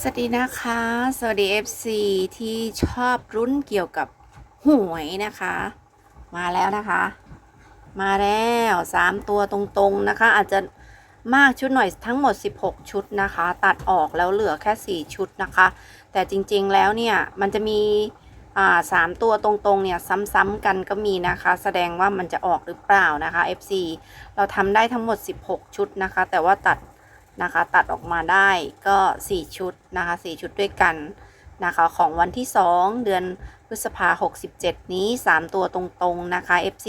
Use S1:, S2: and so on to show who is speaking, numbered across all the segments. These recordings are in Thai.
S1: สวัสดีนะคะ สวัสดี FC ที่ชอบรุ้นเกี่ยวกับหวยนะคะ มาแล้วนะคะ มาแล้วสามตัวตรงๆนะคะ อาจจะมากชุดหน่อยทั้งหมด 16 ชุดนะคะ ตัดออกแล้วเหลือแค่ 4 ชุดนะคะ แต่จริงๆแล้วเนี่ย มันจะมีอ่าสามตัวตรงๆเนี่ยซ้ำๆกันก็มีนะคะ แสดงว่ามันจะออกหรือเปล่านะคะ FC เราทำได้ทั้งหมด 16 ชุดนะคะ แต่ว่าตัด นะคะ ตัดออกมาได้ก็ 4 ชุดนะคะ 4 ชุดด้วยกันนะคะ ของวันที่ 2 เดือนพฤษภา67 นี้ 3 ตัวตรงๆนะคะ FC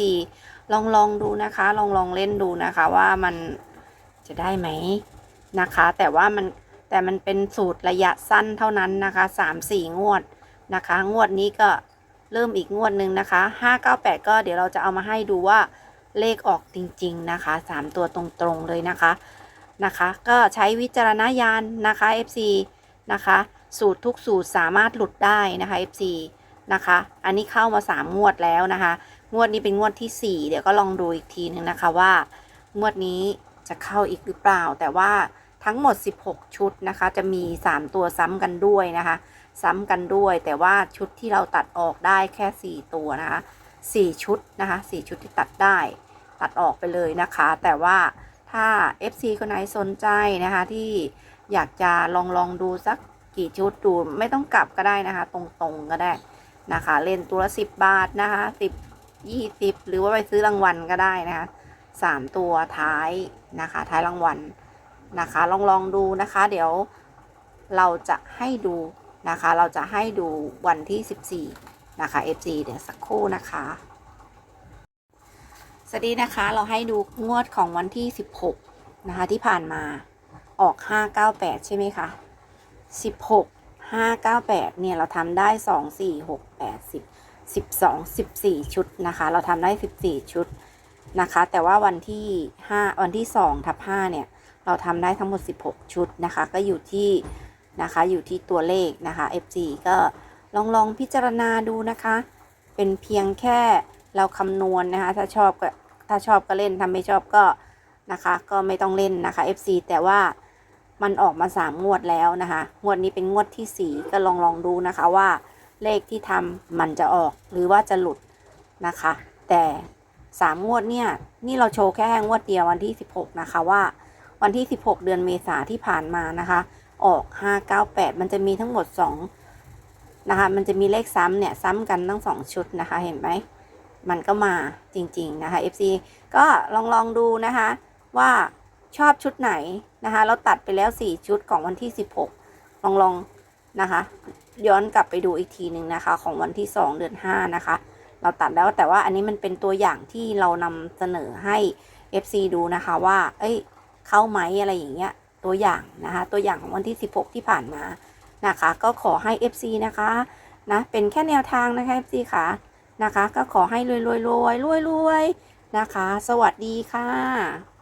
S1: ลองลองดูนะคะ ลองลองเล่นดูนะคะว่ามันจะได้ไหมนะคะ แต่ว่ามันแต่มันเป็นสูตรระยะสั้นเท่านั้นนะคะ 3-4 งวดนะคะ งวดนี้ก็เริ่มอีกงวดหนึ่งนะคะ 598 ก็เดี๋ยวเราจะเอามาให้ดูว่าเลขออกจริง ๆ นะคะ 3 ตัวตรงๆเลยนะคะ นะคะ ก็ใช้วิจารณญาณนะคะ FC นะคะ สูตรทุกสูตรสามารถหลุดได้นะคะ FC นะคะ อันนี้เข้ามา 3 งวดแล้วนะคะ งวดนี้เป็นงวดที่ 4 เดี๋ยวก็ลองดูอีกทีหนึ่งนะคะว่า งวดนี้จะเข้าอีกหรือเปล่า แต่ว่าทั้งหมด 16 ชุดนะคะ จะมี 3 ตัวซ้ำกันด้วยนะคะ ซ้ำกันด้วย แต่ว่าชุดที่เราตัดออกได้แค่ 4 ตัวนะคะ 4 ชุดนะคะ 4 ชุดที่ตัดได้ ตัดออกไปเลยนะคะ แต่ว่า ถ้า FC คนไหนสนใจนะคะที่อยากจะลองลองดูสักกี่ชุดดูไม่ต้องกลับก็ได้นะคะ ตรงๆก็ได้นะคะ เล่นตัวละสิบบาทนะคะสิบยี่สิบหรือว่าไปซื้อรางวัลก็ได้นะคะสามตัวท้ายนะคะ ท้ายรางวัลนะคะ ลองลองดูนะคะ เดี๋ยวเราจะให้ดูนะคะ เราจะให้ดูวันที่ 14 นะคะ FC เดี๋ยวสักครู่นะคะ สวัสดีนะคะเราให้ดูงวดของวันที่ 16 นะคะ ที่ผ่านมาออก 598 ใช่ไหมคะ 16 598 เนี่ย เราทำได้ 2 4 6 8 10 12 14 ชุดนะคะ เราทำได้ 14 ชุดนะคะ แต่ว่าวันที่ 5 วันที่2ทับ5เนี่ย เราทำได้ทั้งหมด 16 ชุดนะคะ ก็อยู่ที่นะคะอยู่ที่ตัวเลขนะคะ FG ก็ลองลองพิจารณาดูนะคะ เป็นเพียงแค่ เราคำนวณนะคะ ถ้าชอบก็ถ้าชอบก็เล่นถ้าไม่ชอบก็นะคะ ก็ไม่ต้องเล่นนะคะ FC แต่ว่ามันออกมา3งวดแล้วนะคะ งวดนี้เป็นงวดที่4ก็ลองลองดูนะคะว่าเลขที่ทำมันจะออกหรือว่าจะหลุดนะคะ แต่3งวดเนี่ยนี่เราโชว์แค่งวดเดียววันที่16นะคะว่าวันที่ 16 เดือนเมษาที่ผ่านมานะคะ ออก 598 มันจะมีทั้งหมด 2 นะคะ มันจะมีเลขซ้ำเนี่ย ซ้ำกันทั้ง 2 ชุดนะคะ เห็นไหม มันก็มาจริง ๆ นะคะ FC ก็ลองลองดูนะคะว่าชอบชุดไหนนะคะ เราตัดไปแล้ว 4 ชุดของวันที่ 16 ลองลองนะคะ ย้อนกลับไปดูอีกทีหนึ่งนะคะ ของวันที่ 2 เดือน 5 นะคะ เราตัดแล้วแต่ว่าอันนี้มันเป็นตัวอย่างที่เรานำเสนอให้ FC ดูนะคะว่า เอ้ย เข้าไหมอะไรอย่างเงี้ย ตัวอย่างนะคะ ตัวอย่างของวันที่ 16 ที่ผ่านมานะคะ ก็ขอให้ FC นะคะ นะ เป็นแค่แนวทางนะคะ FC ค่ะ นะคะ ก็ขอให้รวยรวยรวยรวยรวยนะคะ สวัสดีค่ะ